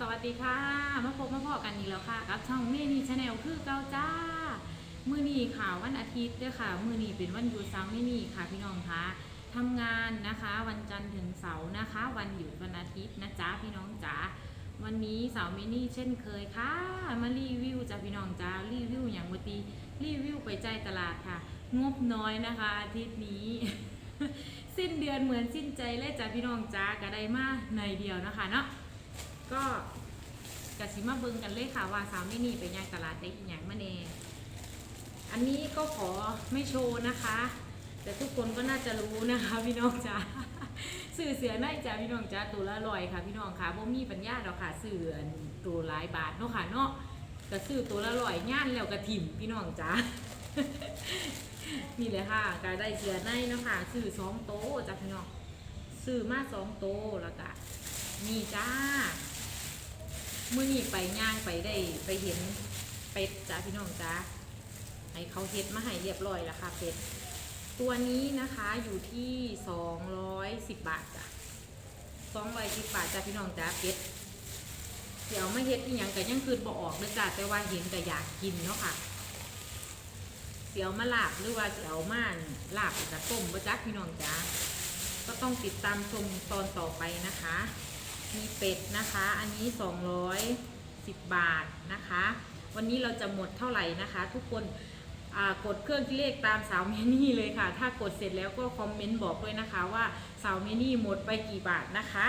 สวัสดีค่ะ มาพบมาพอกันอีกแล้วค่ะ กับช่องเมนี่ชาแนลคือเก้าจ้า มือนีค่ะวันอาทิตย์ด้วยค่ะ มือนีเป็นวันหยุดเสาร์เมนี่ค่ะพี่น้องคะทำงานนะคะ วันจันทร์ถึงเสาร์นะคะ วันหยุดวันอาทิตย์นะจ๊ะพี่น้องจ๋าวันนี้เสาร์เมนี่เช่นเคยค่ะ มารีวิวจ้ะพี่น้องจ้ารีวิวอย่างวันตีรีวิวไปใจตลาดค่ะ งบน้อยนะคะอาทิตย์นี้ สิ้นเดือนเหมือนสิ้นใจเลยจ้ะพี่น้องจ้าก็ได้มาในเดียวนะคะเนาะ ก็กะสิมาเบิ่งกันเลยค่ะว่าสาวไม่นี่ไปย่างตลาดได้อีหยังมาเน่อันนี้ก็ขอไม่โชว์นะคะ แต่ทุกคนก็น่าจะรู้นะคะพี่น้องจ๋าสื่อเสือในจ้าพี่น้องจ้าตัวละร้อยค่ะ พี่น้องค่ะบ่มีปัญญาดอกค่ะสื่อตัวหลายบาทเนาะค่ะเนาะก็ซื้อตัวละร้อยย่านแล้วก็ถิ่มพี่น้องจ้านี่เลยค่ะก็ได้เสือในเนาะค่ะซื้อสองโต๊ะจ้าพี่น้องซื้อมาสองโต๊ะแล้วก็นี่จ้า มื่อนี้ไปย่างไปได้ไปเห็นเป็ดจ้าพี่น้องจ้าให้เขาเฮ็ดมาให้เรียบร้อยแล้วค่ะเป็ดตัวนี้นะคะอยู่ที่สองร้อยสิบบาทจ้ะสองร้อยสิบบาทจ้าพี่น้องจ้าเป็ดเดี๋ยวมาเฮ็ดอีหยังก็ยังคืนบ่ออกเลยจ้าแต่ว่าเห็นก็อยากกินเนาะค่ะเสียวมาลาบหรือว่าเสียวมาลาบกับต้มบ่จักพี่น้องจ้าก็ต้องติดตามชมตอนต่อไปนะคะ มีเป็ดนะคะ อันนี้ 210 บาทนะคะ วันนี้เราจะหมดเท่าไหร่นะคะ ทุกคนกดเครื่องคิดเลขตามสาวเมนี่เลยค่ะ ถ้ากดเสร็จแล้วก็คอมเมนต์บอกด้วยนะคะว่าสาวเมนี่หมดไปกี่บาทนะคะ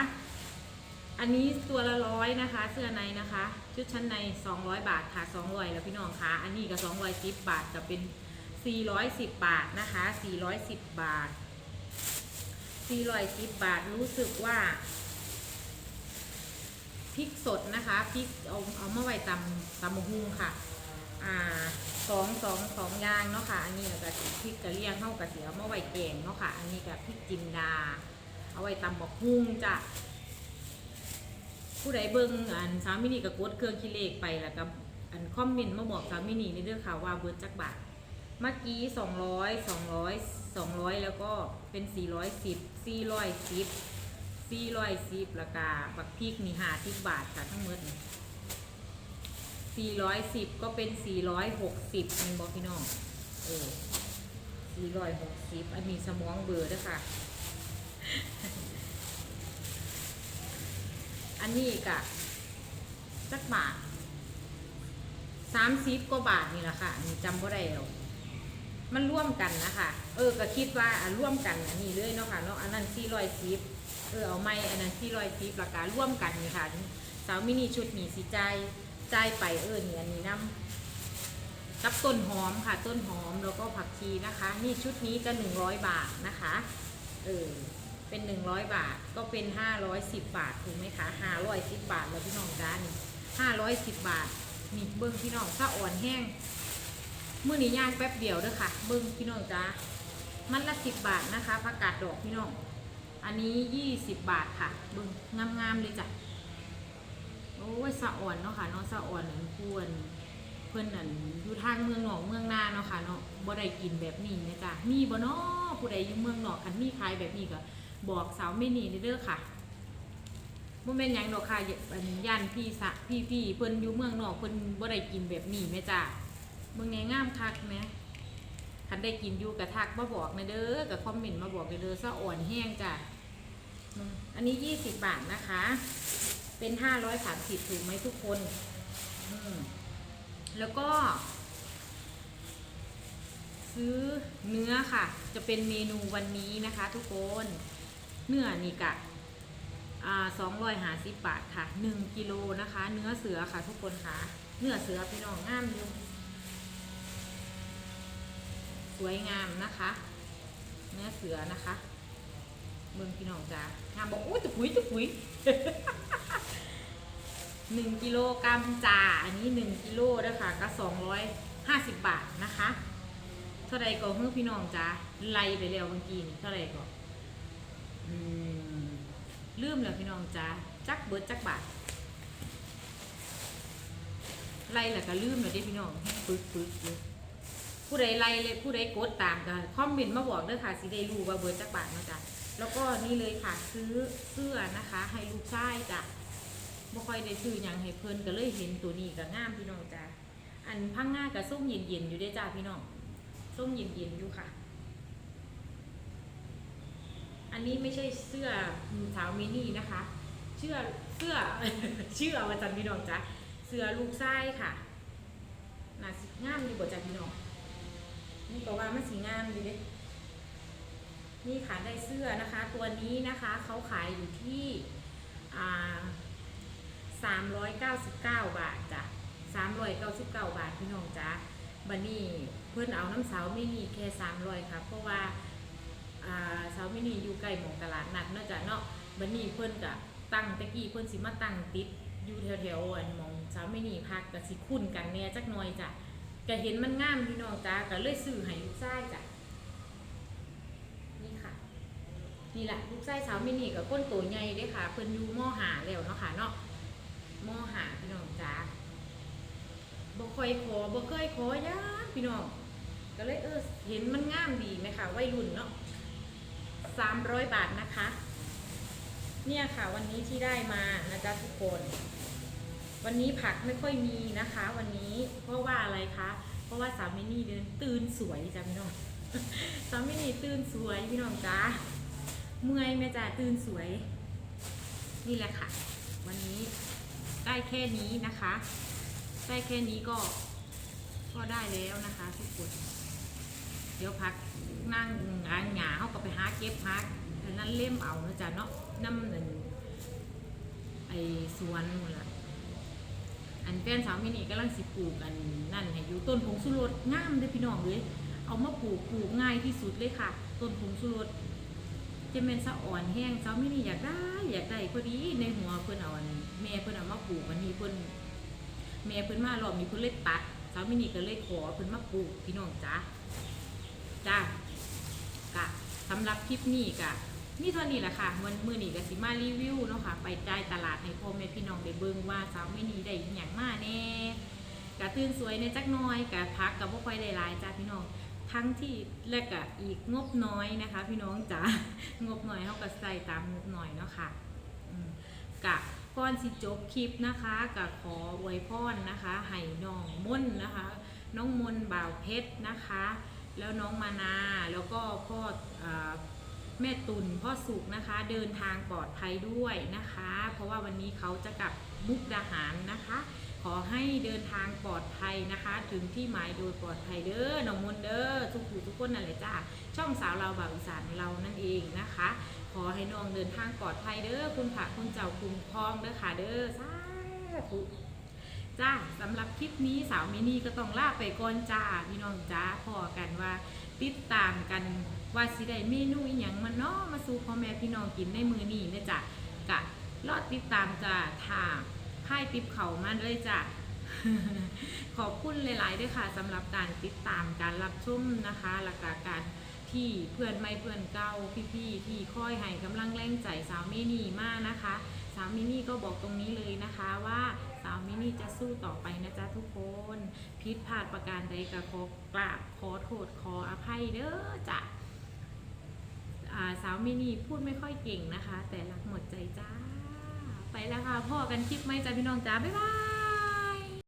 อันนี้ตัวละร้อยนะคะ เสื้อในนะคะ ชุดชั้นใน 200 บาทค่ะ200แล้วพี่น้องคะอันนี้ก็210บาทจะเป็น 410 บาทนะคะ 410 บาท410บาทรู้สึกว่า พริกสดนะคะพริกเอาเอามาไว้ตำตำมะฮุงค่ะอ่าสองสองสองอย่างเนาะค่ะ อันนี้ก็พริกกระเลียงเข้ากระเสียมาไว้แกงเนาะค่ะ อันนี้ก็พริกจินดา เอาไว้ตำบักฮุงจ้ะผู้ใดเบิ่งอันสามินีก็กดเครื่องคิดเลขไปแล้วก็อันคอมเมนต์มาบอกสามินีในเรื่องข่าวว่าเบิร์ดจักบาทเมื่อกี้สองร้อยสองร้อยสองร้อยแล้วก็เป็นสี่ร้อยสิบสี่ร้อยสิบ สี่ร้อยสิบราคาบักพริกนี่หาสิบบาทค่ะทั้งหมดสี่ร้อยสิบก็เป็นสี่ร้อยหกสิบมีบอกพี่น้องเออสี่ร้อยหกสิบอันนี้สมองเบอร์ด้วยค่ะ อันนี้กะสักบาทสามสิบกว่าบาทนี่แหละค่ะอันนี้จำบ่ได้แล้วมันร่วมกันนะคะ เออก็คิดว่าอะร่วมกันอันนี้เลยเนาะค่ะเนาะอันนั้นสี่ร้อยสิบ เออเอาไม่อันนั้นที่รอยซีประการ่วมกันนี่ค่ะสาวมินิชุดหมีสีใจใจไปเออนี่อันนี้น้ำกับต้นหอมค่ะ ต้นหอมแล้วก็ผักชีนะคะ นี่ชุดนี้ก็หนึ่งร้อยบาทนะคะเออเป็นหนึ่งร้อยบาทก็เป็นห้าร้อยสิบบาทถูกไหมคะห้าร้อยสิบบาทแล้วพี่น้องจ้านี่ห้าร้อยสิบบาทนี่เบิ้งพี่น้องถ้าอ่อนแห้งเมื่อนี้ย่างแป๊บเดียวเด้อค่ะ เบิ้งพี่น้องจ้ามันละสิบบาทนะคะผักกาดดอกพี่น้อง อันนี้ 20 บาทค่ะเบึงงามๆเลยจ้ะโอ้ยสะอ่อนเนาะค่ะเนาะสะอ่อนนั่นควรเพื่อนนั่นอยู่ทางเมืองหนองเมืองนาเนาะค่ะเนาะบ่ได้กินแบบนี้นะจ๊ะมีบ่เนาะผู้ใดอยู่เมืองหนอกคันมีขายแบบนี้ก็บอกสาวไม่นี่เด้อค่ะบ่แม่นหยังดอกค่ะอันย่านพี่สะพี่พี่เพิ่นอยู่เมืองนอกเพิ่นบ่ได้กินแบบนี้แม่จ้ะเมืองแนงามคักแหมคันได้กินอยู่กระทักมาบอกในเด้อกับคอมเมนต์มาบอกเลยเด้อซะอ่อนแห้งจ้ะ อันนี้20บบาทนะคะ เป็น530ถูกไหมทุกคนแล้วก็ ซื้อเนื้อค่ะ จะเป็นเมนูวันนี้นะคะ ทุกคนเนื้อนี่กะสอ่า250บาทค่ะ1กิโลนะคะ เนื้อเสือค่ะ ทุกคนค่ะ เนื้อเสือพี่น้องงามอยู่สวยงามนะคะ เนื้อเสือนะคะ เมืองพี่น้องจ้างามบอกอุ้ยตุปุ๋ยตุปุ๋ยหนึ่งกิโลกรัมจ่าอันนี้หนึ่งกิโลนะคะก็สองร้อยห้าสิบบาทนะคะ เท่าไรก็เพื่อพี่น้องจ้าไล่ไปแล้วเมื่อกี้นี่เท่าไรก็อืมลืมแล้วพี่น้องจ้าจักเบิดจักบาทไล่แล้วก็ลืมแล้วเด้พี่น้องปึ๊กปึ๊กเลยผู้ใดไล่เลยผู้ใดกดตามก็คอมเมนต์มาบอกเด้อค่ะสิได้รู้ว่าเบอร์จักบาทเนาะจ้ะ แล้วก็นี่เลยค่ะซื้อเสื้อนะคะ ให้ลูกชายจ้ะบ่ค่อยได้ซื้อหยังให้เพิ่นก็เลยเห็นตัวนี้ก็งามพี่น้องจ้าอันพังง่ากับส้มเย็นๆอยู่เด้จ้าพี่น้องส้มเย็นๆอยู่ค่ะ อันนี้ไม่ใช่เสื้อสาวมินี่นะคะ เชื่อเสื้อเชื่อว่าจันพี่น้องจ้าเสื้อลูกไส้ค่ะน่าสิงามดีบ่จ้าพี่น้องนี่ก็ว่ามันสีงามดีเด้ นี่ค่ะได้เสื้อนะคะ ตัวนี้นะคะเขาขายอยู่ที่สามร้อ่า399บาทจ้ะ399บเก้าบาทพี่น้องจ้ะบันนี้เพื่อนเอาน้ำสาไม่มีแค่300ค่ะเพราะว่าสาไม่มีอยู่ใกล้หมองตลาดนัดเนาะจ้ะเนาะบันนี้เพื่อนกะตั้งตะกี้เพื่อนสิมาตั้งติดอยู่แถวๆอันมองสาไม่มีพักกับสิคุ้นกันแน่จักหน่อยจ้ะก็เห็นมันงามพี่น้องจ้ะก็เลยซื้อให้ลูกชายจ้ะ นี่ค่ะ นี่แหละลูกไส้สาวมินิกับก้นตัวใหญ่เด้ค่ะ เพิ่นอยู่มอหาแล้วเนาะค่ะเนาะมอหาพี่น้องจ้าบ่ค่อยขอบ่เคยขอย่าพี่น้องก็เลยเออเห็นมันงามดีไหมคะวัยรุ่นเนาะสามร้อยบาทนะคะ เนี่ยค่ะวันนี้ที่ได้มานะจ๊ะทุกคน วันนี้ผักไม่ค่อยมีนะคะ วันนี้เพราะว่าอะไรคะเพราะว่าสามินี่เดินตื่นสวยจ้ะพี่น้องสามินี่ตื่นสวยพี่น้องจ้า เมื่อยแม่จ้าตื่นสวย นี่แหละค่ะ วันนี้ได้แค่นี้นะคะ ได้แค่นี้ก็ก็ได้แล้วนะคะทุกคน เดี๋ยวพักนั่งอ่านหยาเขาก็ไปหาเก็บพักอันนั้นเล่มเอานะจ๊ะเนาะน้ำหนึ่งไอสวนหมดละอันแฟนสาวมินี่กำลังสิปลูกอันนั่นอยู่ต้นผงสุรสงามเลยพี่น้องเลยเอามาปลูกปลูกง่ายที่สุดเลยค่ะ ต้นผงสุรส จะเป็นสะอ่อนแห้งสาวมินี่อยากได้ อยากได้พอดีในหัวเพิ่นเอาอันแม่เพิ่นเอามาปลูกวันนี้เพิ่นแม่เพิ่นมารอบนี้เพิ่นเลยตัดสาวมินี่ก็เลยขอเพิ่นมาปลูกพี่น้องจ้าจ้ากะสำหรับคลิปนี้กะนี่เท่านี้แหละค่ะวันมือนี้ก็สิมารีวิวเนาะค่ะไปจ่ายตลาดให้พ่อแม่พี่น้องได้เบิ่งว่าสาวมินี่ได้อิหยังมากแน่กะตื่นสวยในจักน้อยกะพักกับบ่ค่อยได้ลายจ้าพี่น้อง ทั้งที่และกะอีกงบน้อยนะคะ พี่น้องจ๋างบหน่อยเขาก็ใส่ตามงบหน่อยเนาะค่ะกะก่อนสิจบคลิปนะคะกะขออวยพรนะคะให้น้องม่นนะคะ น้องมนบ่าวเพชรนะคะ แล้วน้องมานาแล้วก็พ่อเออแม่ตุนพ่อสุกนะคะ เดินทางปลอดภัยด้วยนะคะ เพราะว่าวันนี้เขาจะกลับมุกดาหารนะคะ ขอให้เดินทางปลอดภัยนะคะ ถึงที่หมายโดยปลอดภัยเด้อน้องมนเด้อทุกผู้ทุกคนนั่นแหละจ้าช่องสาวเราบ่าวอีสานเรานั่นเองนะคะ ขอให้น้องเดินทางปลอดภัยเด้อคุณพระคุณเจ้าคุ้มครองเด้อค่ะเด้อสาธุจ้าสำหรับคลิปนี้สาวมินี่ก็ต้องลาไปก่อนจ้าพี่น้องจ้าพอกันว่า ติดตามกันว่าสิได้เมนูอหย่างมาเนาะมาสู่พ่อแม่พี่น้องกินในมือนี้นะจ๊ะกะรอดติดตามจ้าถ้า ให้ติปเขามาเลยจ้ะขอบคุณหลาย ๆ ด้วยค่ะสำหรับการติดตามการรับชมนะคะและกการที่เพื่อนไม่เพื่อนเก่าพี่ ๆ ที่คอยให้กำลังแรงใจสาวมินี่มากนะคะ สาวมินี่ก็บอกตรงนี้เลยนะคะว่าสาวมินี่จะสู้ต่อไปนะจ๊ะทุกคนผิดพลาดประการใดก็ขอกราบขอโทษขออภัยเด้อจ้ะสาวมินี่พูดไม่ค่อยเก่งนะคะ แต่รักหมดใจจ้า ไปแล้วค่ะพ่อกันคลิปไหมจ้าพี่น้องจ้าบ๊ายบาย